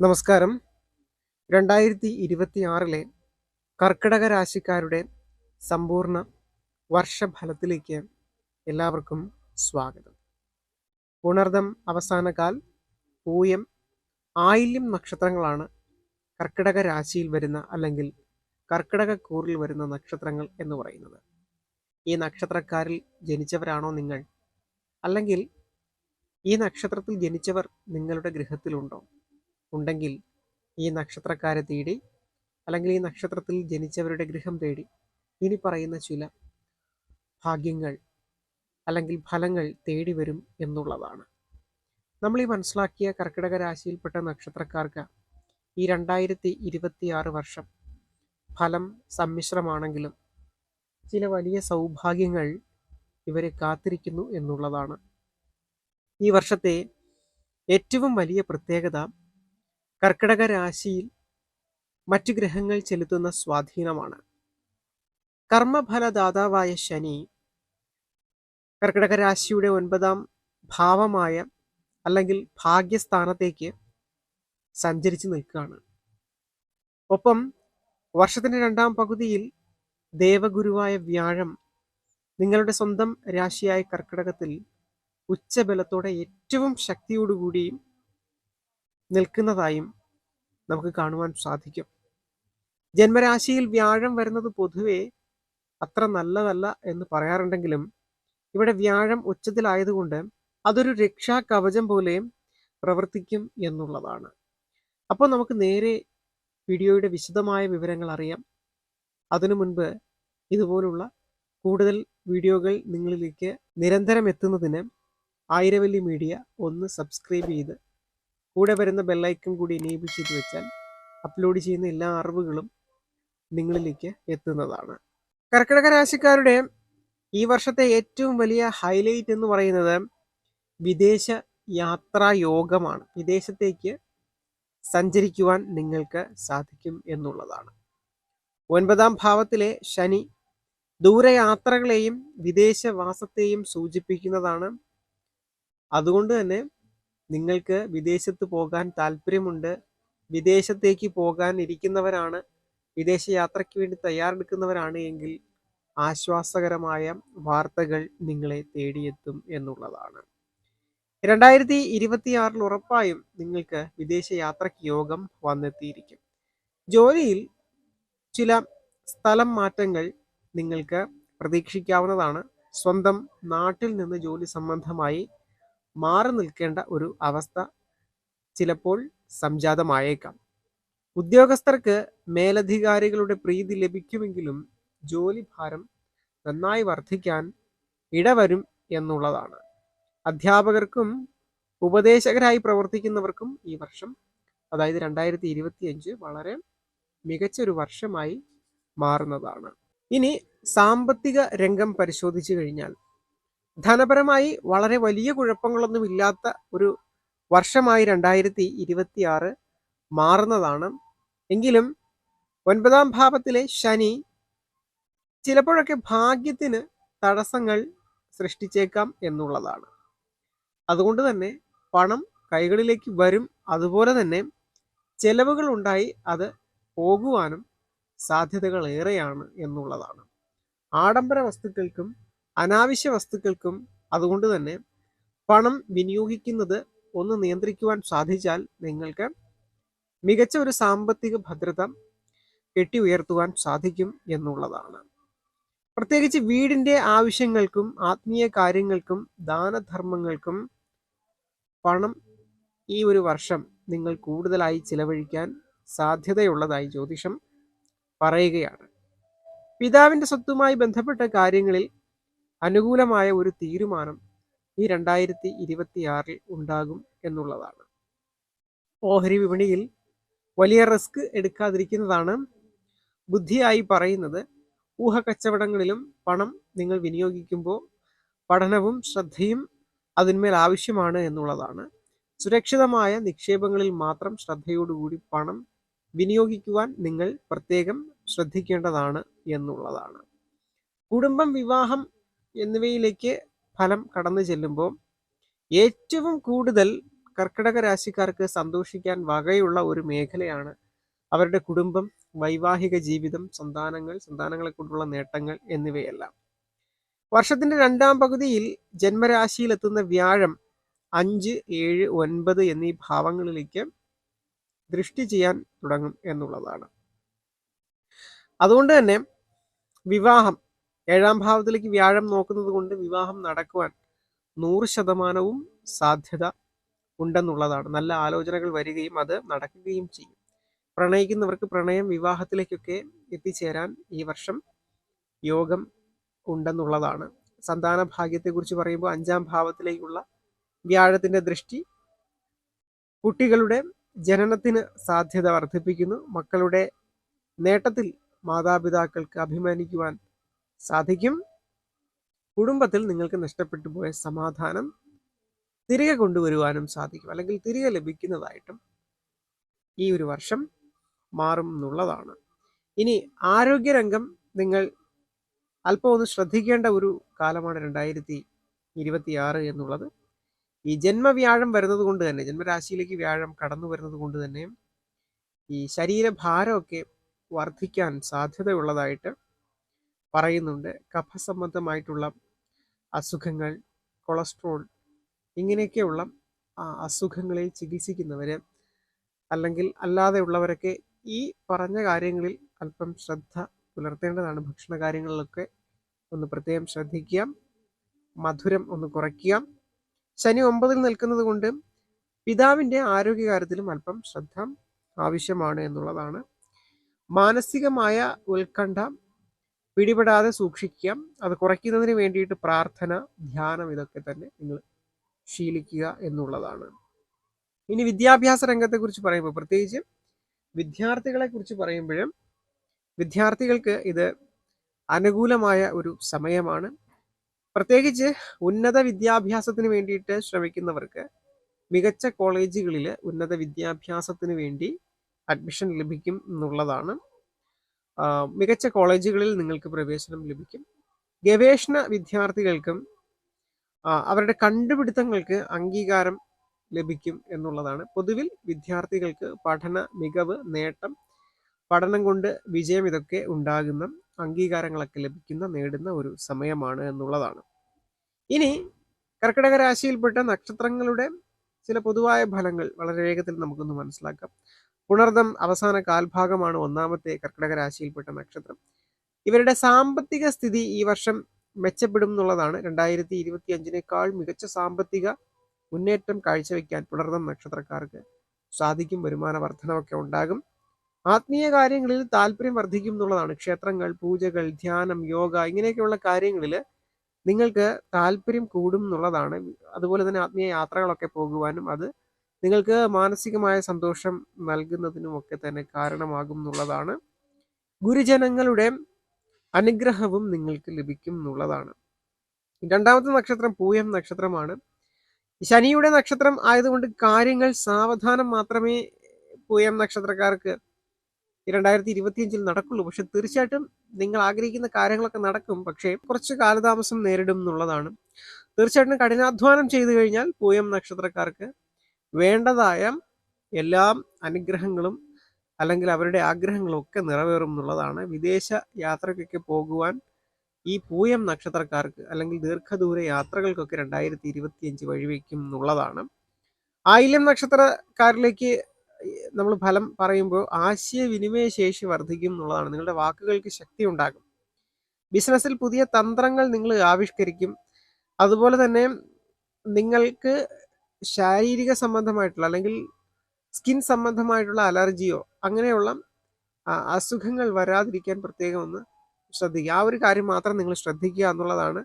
നമസ്കാരം. രണ്ടായിരത്തി ഇരുപത്തി ആറിലെ കർക്കിടക രാശിക്കാരുടെ സമ്പൂർണ വർഷഫലത്തിലേക്ക് എല്ലാവർക്കും സ്വാഗതം. ഉണർദം അവസാനകാൽ പൂയം ആയില്യം നക്ഷത്രങ്ങളാണ് കർക്കിടക രാശിയിൽ വരുന്ന അല്ലെങ്കിൽ കർക്കിടക കൂറിൽ വരുന്ന നക്ഷത്രങ്ങൾ എന്ന് പറയുന്നത്. ഈ നക്ഷത്രക്കാരിൽ ജനിച്ചവരാണോ നിങ്ങൾ? അല്ലെങ്കിൽ ഈ നക്ഷത്രത്തിൽ ജനിച്ചവർ നിങ്ങളുടെ ഗൃഹത്തിലുണ്ടോ? ഉണ്ടെങ്കിൽ ഈ നക്ഷത്രക്കാരെ തേടി അല്ലെങ്കിൽ ഈ നക്ഷത്രത്തിൽ ജനിച്ചവരുടെ ഗൃഹം തേടി ഇനി പറയുന്ന ചില ഭാഗ്യങ്ങൾ അല്ലെങ്കിൽ ഫലങ്ങൾ തേടി വരും എന്നുള്ളതാണ്. നമ്മൾ ഈ മനസ്സിലാക്കിയ കർക്കിടക രാശിയിൽപ്പെട്ട നക്ഷത്രക്കാർക്ക് ഈ രണ്ടായിരത്തി ഇരുപത്തിയാറ് വർഷം ഫലം സമ്മിശ്രമാണെങ്കിലും ചില വലിയ സൗഭാഗ്യങ്ങൾ ഇവരെ കാത്തിരിക്കുന്നു എന്നുള്ളതാണ്. ഈ വർഷത്തെ ഏറ്റവും വലിയ പ്രത്യേകത കർക്കിടക രാശിയിൽ മറ്റു ഗ്രഹങ്ങൾ ചെലുത്തുന്ന സ്വാധീനമാണ്. കർമ്മഫലദാതാവായ ശനി കർക്കിടക രാശിയുടെ ഒൻപതാം ഭാവമായ അല്ലെങ്കിൽ ഭാഗ്യസ്ഥാനത്തേക്ക് സഞ്ചരിച്ചു നിൽക്കുകയാണ്. ഒപ്പം വർഷത്തിന്റെ രണ്ടാം പകുതിയിൽ ദേവഗുരുവായ വ്യാഴം നിങ്ങളുടെ സ്വന്തം രാശിയായ കർക്കിടകത്തിൽ ഉച്ചബലത്തോടെ ഏറ്റവും ശക്തിയോടുകൂടിയും നിൽക്കുന്നതായും നമുക്ക് കാണുവാൻ സാധിക്കും. ജന്മരാശിയിൽ വ്യാഴം വരുന്നത് പൊതുവെ അത്ര നല്ലതല്ല എന്ന് പറയാറുണ്ടെങ്കിലും ഇവിടെ വ്യാഴം ഉച്ചത്തിലായതുകൊണ്ട് അതൊരു രക്ഷാ കവചം പോലെയും പ്രവർത്തിക്കും എന്നുള്ളതാണ്. അപ്പോൾ നമുക്ക് നേരെ വീഡിയോയുടെ വിശദമായ വിവരങ്ങൾ അറിയാം. അതിനു മുൻപ് ഇതുപോലുള്ള കൂടുതൽ വീഡിയോകൾ നിങ്ങളിലേക്ക് നിരന്തരം എത്തുന്നതിന് ആയിരവല്ലി മീഡിയ ഒന്ന് സബ്സ്ക്രൈബ് ചെയ്ത് കൂടെ വരുന്ന ബെല്ലൈക്കൺ കൂടി എനേബിൾ ചെയ്ത് വെച്ചാൽ അപ്ലോഡ് ചെയ്യുന്ന എല്ലാ അറിവുകളും നിങ്ങളിലേക്ക് എത്തുന്നതാണ്. കർക്കിടക രാശിക്കാരുടെ ഈ വർഷത്തെ ഏറ്റവും വലിയ ഹൈലൈറ്റ് എന്ന് പറയുന്നത് വിദേശ യാത്രാ യോഗമാണ്. വിദേശത്തേക്ക് സഞ്ചരിക്കുവാൻ നിങ്ങൾക്ക് സാധിക്കും എന്നുള്ളതാണ്. ഒൻപതാം ഭാവത്തിലെ ശനി ദൂരയാത്രകളെയും വിദേശവാസത്തെയും സൂചിപ്പിക്കുന്നതാണ്. അതുകൊണ്ട് തന്നെ നിങ്ങൾക്ക് വിദേശത്ത് പോകാൻ താല്പര്യമുണ്ട് വിദേശത്തേക്ക് പോകാൻ ഇരിക്കുന്നവരാണ് വിദേശ യാത്രയ്ക്ക് വേണ്ടി തയ്യാറെടുക്കുന്നവരാണ് എങ്കിൽ ആശ്വാസകരമായ വാർത്തകൾ നിങ്ങളെ തേടിയെത്തും എന്നുള്ളതാണ്. രണ്ടായിരത്തി ഇരുപത്തിയാറിൽ ഉറപ്പായും നിങ്ങൾക്ക് വിദേശ യാത്രയ്ക്ക് യോഗം വന്നെത്തിയിരിക്കും. ജോലിയിൽ ചില സ്ഥലം മാറ്റങ്ങൾ നിങ്ങൾക്ക് പ്രതീക്ഷിക്കാവുന്നതാണ്. സ്വന്തം നാട്ടിൽ നിന്ന് ജോലി സംബന്ധമായി മാറി നിൽക്കേണ്ട ഒരു അവസ്ഥ ചിലപ്പോൾ സംജാതമായേക്കാം. ഉദ്യോഗസ്ഥർക്ക് മേലധികാരികളുടെ പ്രീതി ലഭിക്കുമെങ്കിലും ജോലിഭാരം നന്നായി വർദ്ധിക്കാൻ ഇടവരും എന്നുള്ളതാണ്. അധ്യാപകർക്കും ഉപദേശകരായി പ്രവർത്തിക്കുന്നവർക്കും ഈ വർഷം അതായത് രണ്ടായിരത്തി ഇരുപത്തി അഞ്ച് വളരെ മികച്ചൊരു വർഷമായി മാറുന്നതാണ്. ഇനി സാമ്പത്തിക രംഗം പരിശോധിച്ചു കഴിഞ്ഞാൽ ധനപരമായി വളരെ വലിയ കുഴപ്പങ്ങളൊന്നും ഇല്ലാത്ത ഒരു വർഷമായി രണ്ടായിരത്തി ഇരുപത്തി ആറ് മാറുന്നതാണ്. എങ്കിലും ഒൻപതാം ഭാവത്തിലെ ശനി ചിലപ്പോഴൊക്കെ ഭാഗ്യത്തിന് തടസ്സങ്ങൾ സൃഷ്ടിച്ചേക്കാം എന്നുള്ളതാണ്. അതുകൊണ്ട് തന്നെ പണം കൈകളിലേക്ക് വരും. അതുപോലെ തന്നെ ചെലവുകൾ ഉണ്ടായി അത് പോകുവാനും സാധ്യതകൾ ഏറെയാണ് എന്നുള്ളതാണ്. ആഡംബര വസ്തുക്കൾക്കും അനാവശ്യ വസ്തുക്കൾക്കും അതുകൊണ്ട് തന്നെ പണം വിനിയോഗിക്കുന്നത് ഒന്ന് നിയന്ത്രിക്കുവാൻ സാധിച്ചാൽ നിങ്ങൾക്ക് മികച്ച ഒരു സാമ്പത്തിക ഭദ്രത കെട്ടി ഉയർത്തുവാൻ സാധിക്കും എന്നുള്ളതാണ്. പ്രത്യേകിച്ച് വീടിന്റെ ആവശ്യങ്ങൾക്കും ആത്മീയ കാര്യങ്ങൾക്കും ദാനധർമ്മങ്ങൾക്കും പണം ഈ ഒരു വർഷം നിങ്ങൾ കൂടുതലായി ചിലവഴിക്കാൻ സാധ്യതയുള്ളതായി ജ്യോതിഷം പറയുകയാണ്. പിതാവിന്റെ സ്വത്തുമായി ബന്ധപ്പെട്ട കാര്യങ്ങളിൽ അനുകൂലമായ ഒരു തീരുമാനം ഈ രണ്ടായിരത്തി ഇരുപത്തിയാറിൽ ഉണ്ടാകും എന്നുള്ളതാണ്. ഓഹരി വിപണിയിൽ വലിയ റിസ്ക് എടുക്കാതിരിക്കുന്നതാണ് ബുദ്ധിയായി പറയുന്നത്. ഊഹ കച്ചവടങ്ങളിലും പണം നിങ്ങൾ വിനിയോഗിക്കുമ്പോൾ പഠനവും ശ്രദ്ധയും അതിന്മേൽ ആവശ്യമാണ് എന്നുള്ളതാണ്. സുരക്ഷിതമായ നിക്ഷേപങ്ങളിൽ മാത്രം ശ്രദ്ധയോടുകൂടി പണം വിനിയോഗിക്കുവാൻ നിങ്ങൾ പ്രത്യേകം ശ്രദ്ധിക്കേണ്ടതാണ് എന്നുള്ളതാണ്. കുടുംബം വിവാഹം എന്നിവയിലേക്ക് ഫലം കടന്നു ചെല്ലുമ്പോൾ ഏറ്റവും കൂടുതൽ കർക്കിടക രാശിക്കാർക്ക് സന്തോഷിക്കാൻ വകയുള്ള ഒരു മേഖലയാണ് അവരുടെ കുടുംബം വൈവാഹിക ജീവിതം സന്താനങ്ങൾ സന്താനങ്ങളെ കൊണ്ടുള്ള നേട്ടങ്ങൾ എന്നിവയെല്ലാം. വർഷത്തിന്റെ രണ്ടാം പകുതിയിൽ ജന്മരാശിയിൽ എത്തുന്ന വ്യാഴം അഞ്ച് ഏഴ് ഒൻപത് എന്നീ ഭാവങ്ങളിലേക്ക് ദൃഷ്ടി ചെയ്യാൻ തുടങ്ങും എന്നുള്ളതാണ്. അതുകൊണ്ട് തന്നെ വിവാഹം ഏഴാം ഭാവത്തിലേക്ക് വ്യാഴം നോക്കുന്നത് കൊണ്ട് വിവാഹം നടക്കുവാൻ നൂറ് ശതമാനവും സാധ്യത ഉണ്ടെന്നുള്ളതാണ്. നല്ല ആലോചനകൾ വരികയും അത് നടക്കുകയും ചെയ്യും. പ്രണയിക്കുന്നവർക്ക് പ്രണയം വിവാഹത്തിലേക്കൊക്കെ എത്തിച്ചേരാൻ ഈ വർഷം യോഗം ഉണ്ടെന്നുള്ളതാണ്. സന്താന ഭാഗ്യത്തെക്കുറിച്ച് പറയുമ്പോൾ അഞ്ചാം ഭാവത്തിലേക്കുള്ള വ്യാഴത്തിന്റെ ദൃഷ്ടി കുട്ടികളുടെ ജനനത്തിന് സാധ്യത വർദ്ധിപ്പിക്കുന്നു. മക്കളുടെ നേട്ടത്തിൽ മാതാപിതാക്കൾക്ക് അഭിമാനിക്കുവാൻ സാധിക്കും. കുടുംബത്തിൽ നിങ്ങൾക്ക് നഷ്ടപ്പെട്ടു പോയ സമാധാനം തിരികെ കൊണ്ടുവരുവാനും സാധിക്കും. അല്ലെങ്കിൽ തിരികെ ലഭിക്കുന്നതായിട്ടും ഈ ഒരു വർഷം മാറും എന്നുള്ളതാണ്. ഇനി ആരോഗ്യരംഗം നിങ്ങൾ അല്പം ഒന്ന് ശ്രദ്ധിക്കേണ്ട ഒരു കാലമാണ് രണ്ടായിരത്തി ഇരുപത്തിയാറ് എന്നുള്ളത്. ഈ ജന്മവ്യാഴം വരുന്നത് കൊണ്ട് തന്നെ ജന്മരാശിയിലേക്ക് വ്യാഴം കടന്നു വരുന്നത് കൊണ്ട് തന്നെ ഈ ശരീരഭാരമൊക്കെ വർദ്ധിക്കാൻ സാധ്യതയുള്ളതായിട്ട് പറയുന്നുണ്ട്. കഫസംബന്ധമായിട്ടുള്ള അസുഖങ്ങൾ കൊളസ്ട്രോൾ ഇങ്ങനെയൊക്കെയുള്ള അസുഖങ്ങളിൽ ചികിത്സിക്കുന്നവർ അല്ലെങ്കിൽ അല്ലാതെ ഉള്ളവരൊക്കെ ഈ പറഞ്ഞ കാര്യങ്ങളിൽ അല്പം ശ്രദ്ധ പുലർത്തേണ്ടതാണ്. ഭക്ഷണ കാര്യങ്ങളിലൊക്കെ ഒന്ന് പ്രത്യേകം ശ്രദ്ധിക്കുക മധുരം ഒന്ന് കുറയ്ക്കുക ശനി ഒമ്പതിൽ നിൽക്കുന്നത് കൊണ്ട് പിതാവിന്റെ ആരോഗ്യകാര്യത്തിലും അല്പം ശ്രദ്ധ ആവശ്യമാണ് എന്നുള്ളതാണ്. മാനസികമായ ഉത്കണ്ഠ പിടിപെടാതെ സൂക്ഷിക്കുക അത് കുറയ്ക്കുന്നതിന് വേണ്ടിയിട്ട് പ്രാർത്ഥന ധ്യാനം ഇതൊക്കെ തന്നെ നിങ്ങൾ ശീലിക്കുക എന്നുള്ളതാണ്. ഇനി വിദ്യാഭ്യാസ രംഗത്തെക്കുറിച്ച് പറയുമ്പോൾ പ്രത്യേകിച്ച് വിദ്യാർത്ഥികളെ കുറിച്ച് പറയുമ്പോഴും വിദ്യാർത്ഥികൾക്ക് ഇത് അനുകൂലമായ ഒരു സമയമാണ്. പ്രത്യേകിച്ച് ഉന്നത വിദ്യാഭ്യാസത്തിന് വേണ്ടിയിട്ട് ശ്രമിക്കുന്നവർക്ക് മികച്ച കോളേജുകളിൽ ഉന്നത വിദ്യാഭ്യാസത്തിന് വേണ്ടി അഡ്മിഷൻ ലഭിക്കും എന്നുള്ളതാണ്. മികച്ച കോളേജുകളിൽ നിങ്ങൾക്ക് പ്രവേശനം ലഭിക്കും. ഗവേഷണ വിദ്യാർത്ഥികൾക്കും അവരുടെ കണ്ടുപിടുത്തങ്ങൾക്ക് അംഗീകാരം ലഭിക്കും എന്നുള്ളതാണ്. പൊതുവിൽ വിദ്യാർത്ഥികൾക്ക് പഠന മികവ് നേട്ടം പഠനം കൊണ്ട് വിജയം ഇതൊക്കെ ഉണ്ടാകുന്ന അംഗീകാരങ്ങളൊക്കെ ലഭിക്കുന്ന നേടുന്ന ഒരു സമയമാണ് എന്നുള്ളതാണ്. ഇനി കർക്കിടക രാശിയിൽപ്പെട്ട നക്ഷത്രങ്ങളുടെ ചില പൊതുവായ ഫലങ്ങൾ വളരെ വേഗത്തിൽ നമുക്കൊന്ന് മനസ്സിലാക്കാം. പുണർദം അവസാന കാൽഭാഗമാണ് ഒന്നാമത്തെ കർക്കിടക രാശിയിൽപ്പെട്ട നക്ഷത്രം. ഇവരുടെ സാമ്പത്തിക സ്ഥിതി ഈ വർഷം മെച്ചപ്പെടും എന്നുള്ളതാണ്. രണ്ടായിരത്തി ഇരുപത്തി അഞ്ചിനേക്കാൾ മികച്ച സാമ്പത്തിക മുന്നേറ്റം കാഴ്ചവെക്കാൻ പുണർദം നക്ഷത്രക്കാർക്ക് സാധിക്കും. വരുമാന വർധനമൊക്കെ ഉണ്ടാകും. ആത്മീയ കാര്യങ്ങളിൽ താല്പര്യം വർദ്ധിക്കും എന്നുള്ളതാണ്. ക്ഷേത്രങ്ങൾ പൂജകൾ ധ്യാനം യോഗ ഇങ്ങനെയൊക്കെയുള്ള കാര്യങ്ങളിൽ നിങ്ങൾക്ക് താല്പര്യം കൂടും എന്നുള്ളതാണ്. അതുപോലെ തന്നെ ആത്മീയ യാത്രകളൊക്കെ പോകുവാനും അത് നിങ്ങൾക്ക് മാനസികമായ സന്തോഷം നൽകുന്നതിനും ഒക്കെ തന്നെ കാരണമാകും എന്നുള്ളതാണ്. ഗുരുജനങ്ങളുടെ അനുഗ്രഹവും നിങ്ങൾക്ക് ലഭിക്കും എന്നുള്ളതാണ്. രണ്ടാമത്തെ നക്ഷത്രം പൂയം നക്ഷത്രമാണ്. ശനിയുടെ നക്ഷത്രം ആയതുകൊണ്ട് കാര്യങ്ങൾ സാവധാനം മാത്രമേ പൂയം നക്ഷത്രക്കാർക്ക് രണ്ടായിരത്തി ഇരുപത്തിയഞ്ചിൽ നടക്കുള്ളൂ. പക്ഷെ തീർച്ചയായിട്ടും നിങ്ങൾ ആഗ്രഹിക്കുന്ന കാര്യങ്ങളൊക്കെ നടക്കും. പക്ഷേ കുറച്ച് കാലതാമസം നേരിടും എന്നുള്ളതാണ്. തീർച്ചയായിട്ടും കഠിനാധ്വാനം ചെയ്തു കഴിഞ്ഞാൽ പൂയം നക്ഷത്രക്കാർക്ക് വേണ്ടതായ എല്ലാ അനുഗ്രഹങ്ങളും അല്ലെങ്കിൽ അവരുടെ ആഗ്രഹങ്ങളും ഒക്കെ നിറവേറും എന്നുള്ളതാണ്. വിദേശ യാത്രയ്ക്കൊക്കെ പോകുവാൻ ഈ പൂയം നക്ഷത്രക്കാർക്ക് അല്ലെങ്കിൽ ദീർഘദൂര യാത്രകൾക്കൊക്കെ രണ്ടായിരത്തി ഇരുപത്തിയഞ്ച് വഴിവെക്കും എന്നുള്ളതാണ്. ആയില്യം നക്ഷത്രക്കാരിലേക്ക് നമ്മൾ ഫലം പറയുമ്പോൾ ആശയവിനിമയ ശേഷി വർദ്ധിക്കും എന്നുള്ളതാണ്. നിങ്ങളുടെ വാക്കുകൾക്ക് ശക്തി ഉണ്ടാകും. ബിസിനസ്സിൽ പുതിയ തന്ത്രങ്ങൾ നിങ്ങൾ ആവിഷ്കരിക്കും. അതുപോലെ തന്നെ നിങ്ങൾക്ക് ശാരീരിക സംബന്ധമായിട്ടുള്ള അല്ലെങ്കിൽ സ്കിൻ സംബന്ധമായിട്ടുള്ള അലർജിയോ അങ്ങനെയുള്ള അസുഖങ്ങൾ വരാതിരിക്കാൻ പ്രത്യേകം ഒന്ന് ശ്രദ്ധിക്കുക. ആ ഒരു കാര്യം മാത്രം നിങ്ങൾ ശ്രദ്ധിക്കുക എന്നുള്ളതാണ്.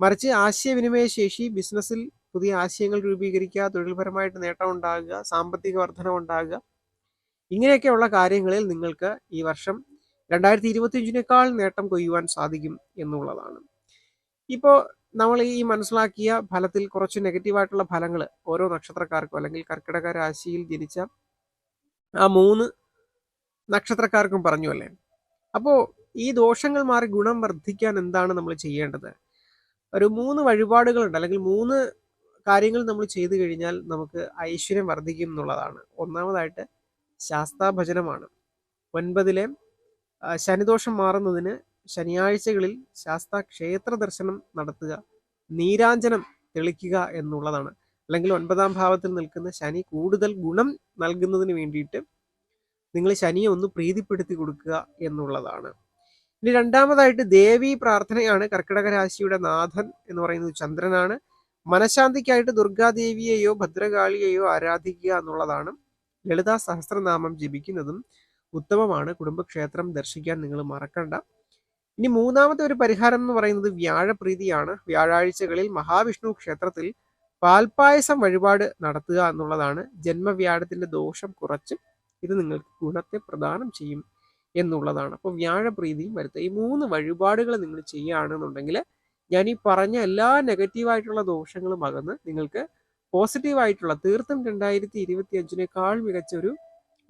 മറിച്ച് ആശയവിനിമയ ശേഷി ബിസിനസ്സിൽ പുതിയ ആശയങ്ങൾ രൂപീകരിക്കുക തൊഴിൽപരമായിട്ട് നേട്ടം ഉണ്ടാകുക സാമ്പത്തിക വർധന ഉണ്ടാകുക ഇങ്ങനെയൊക്കെയുള്ള കാര്യങ്ങളിൽ നിങ്ങൾക്ക് ഈ വർഷം രണ്ടായിരത്തി ഇരുപത്തിയഞ്ചിനേക്കാൾ നേട്ടം കൊയ്യുവാൻ സാധിക്കും എന്നുള്ളതാണ്. ഇപ്പോൾ നമ്മൾ ഈ മനസ്സിലാക്കിയ ഫലത്തിൽ കുറച്ച് നെഗറ്റീവായിട്ടുള്ള ഫലങ്ങൾ ഓരോ നക്ഷത്രക്കാർക്കും അല്ലെങ്കിൽ കർക്കിടക രാശിയിൽ ജനിച്ച ആ മൂന്ന് നക്ഷത്രക്കാർക്കും പറഞ്ഞു അല്ലേ? അപ്പോൾ ഈ ദോഷങ്ങൾ മാറി ഗുണം വർദ്ധിക്കാൻ എന്താണ് നമ്മൾ ചെയ്യേണ്ടത്? ഒരു മൂന്ന് വഴിപാടുകളുണ്ട് അല്ലെങ്കിൽ മൂന്ന് കാര്യങ്ങൾ നമ്മൾ ചെയ്തു കഴിഞ്ഞാൽ നമുക്ക് ഐശ്വര്യം വർദ്ധിക്കും എന്നുള്ളതാണ്. ഒന്നാമതായിട്ട് ശാസ്താഭജനമാണ്. ഒൻപതിലെ ശനിദോഷം മാറുന്നതിന് ശനിയാഴ്ചകളിൽ ശാസ്ത ക്ഷേത്ര ദർശനം നടത്തുക നീരാഞ്ജനം തെളിക്കുക എന്നുള്ളതാണ്. അല്ലെങ്കിൽ ഒൻപതാം ഭാവത്തിൽ നിൽക്കുന്ന ശനി കൂടുതൽ ഗുണം നൽകുന്നതിന് വേണ്ടിയിട്ട് നിങ്ങൾ ശനിയെ ഒന്ന് പ്രീതിപ്പെടുത്തി കൊടുക്കുക എന്നുള്ളതാണ്. ഇനി രണ്ടാമതായിട്ട് ദേവി പ്രാർത്ഥനയാണ്. കർക്കിടക രാശിയുടെ നാഥൻ എന്ന് പറയുന്നത് ചന്ദ്രനാണ്. മനഃശാന്തിക്കായിട്ട് ദുർഗാദേവിയെയോ ഭദ്രകാളിയെയോ ആരാധിക്കുക എന്നുള്ളതാണ്. ലളിതാ സഹസ്രനാമം ജപിക്കുന്നതും ഉത്തമമാണ്. കുടുംബക്ഷേത്രം ദർശിക്കാൻ നിങ്ങൾ മറക്കണ്ട. ഇനി മൂന്നാമത്തെ ഒരു പരിഹാരം എന്ന് പറയുന്നത് വ്യാഴപ്രീതിയാണ്. വ്യാഴാഴ്ചകളിൽ മഹാവിഷ്ണു ക്ഷേത്രത്തിൽ പാൽപ്പായസം വഴിപാട് നടത്തുക എന്നുള്ളതാണ്. ജന്മവ്യാഴത്തിന്റെ ദോഷം കുറച്ച് ഇത് നിങ്ങൾക്ക് ഗുണത്തെ പ്രദാനം ചെയ്യും എന്നുള്ളതാണ്. അപ്പോൾ വ്യാഴപ്രീതിയും വരുത്തുക. ഈ മൂന്ന് വഴിപാടുകൾ നിങ്ങൾ ചെയ്യുകയാണെന്നുണ്ടെങ്കിൽ ഞാൻ ഈ പറഞ്ഞ എല്ലാ നെഗറ്റീവായിട്ടുള്ള ദോഷങ്ങളും അകന്ന് നിങ്ങൾക്ക് പോസിറ്റീവായിട്ടുള്ള തീർത്തും രണ്ടായിരത്തി ഇരുപത്തി അഞ്ചിനേക്കാൾ മികച്ച ഒരു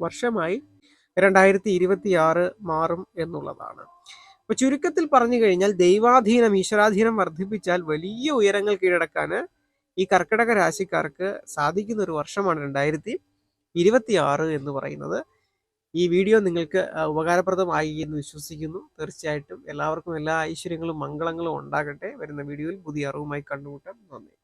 വർഷമായി രണ്ടായിരത്തി ഇരുപത്തി ആറ് മാറും എന്നുള്ളതാണ്. അപ്പൊ ചുരുക്കത്തിൽ പറഞ്ഞു കഴിഞ്ഞാൽ ദൈവാധീനം ഈശ്വരാധീനം വർദ്ധിപ്പിച്ചാൽ വലിയ ഉയരങ്ങൾ കീഴടക്കാൻ ഈ കർക്കിടക രാശിക്കാർക്ക് സാധിക്കുന്ന ഒരു വർഷമാണ് രണ്ടായിരത്തി ഇരുപത്തി ആറ് എന്ന് പറയുന്നത്. ഈ വീഡിയോ നിങ്ങൾക്ക് ഉപകാരപ്രദമായി എന്ന് വിശ്വസിക്കുന്നു. തീർച്ചയായിട്ടും എല്ലാവർക്കും എല്ലാ ഐശ്വര്യങ്ങളും മംഗളങ്ങളും ഉണ്ടാകട്ടെ. വരുന്ന വീഡിയോയിൽ പുതിയ അറിവുമായി കണ്ടുമുട്ടാം. നന്ദി.